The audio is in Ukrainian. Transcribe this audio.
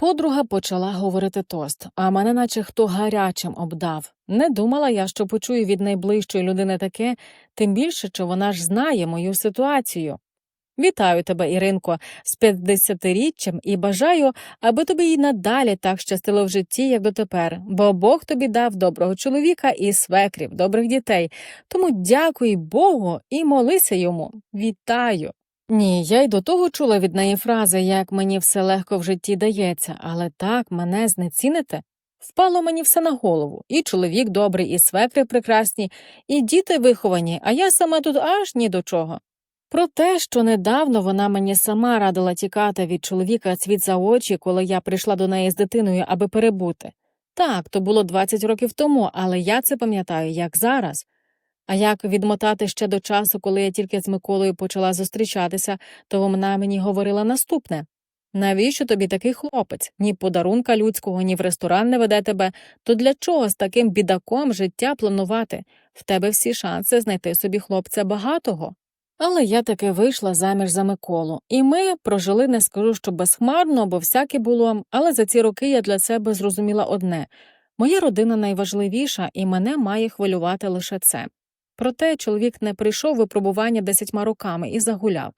Подруга почала говорити тост, а мене наче хто гарячим обдав. Не думала я, що почую від найближчої людини таке, тим більше, що вона ж знає мою ситуацію. Вітаю тебе, Іринко, з 50-річчям і бажаю, аби тобі й надалі так щастило в житті, як дотепер, бо Бог тобі дав доброго чоловіка і свекрів, добрих дітей. Тому дякуй Богу і молися йому. Вітаю. Ні, я й до того чула від неї фрази, як мені все легко в житті дається, але так мене знеціните. Впало мені все на голову. І чоловік добрий, і свекри прекрасні, і діти виховані, а я сама тут аж ні до чого. Про те, що недавно вона мені сама радила тікати від чоловіка світ за очі, коли я прийшла до неї з дитиною, аби перебути. Так, то було 20 років тому, але я це пам'ятаю, як зараз. А як відмотати ще до часу, коли я тільки з Миколою почала зустрічатися, то вона мені говорила наступне навіщо тобі такий хлопець? Ні подарунка людського, ні в ресторан не веде тебе, то для чого з таким бідаком життя планувати? В тебе всі шанси знайти собі хлопця багатого. Але я таки вийшла заміж за Миколу, і ми прожили, не скажу, що безхмарно, бо всяке було, але за ці роки я для себе зрозуміла одне моя родина найважливіша, і мене має хвилювати лише це. Проте чоловік не прийшов випробування десятьма роками і загуляв,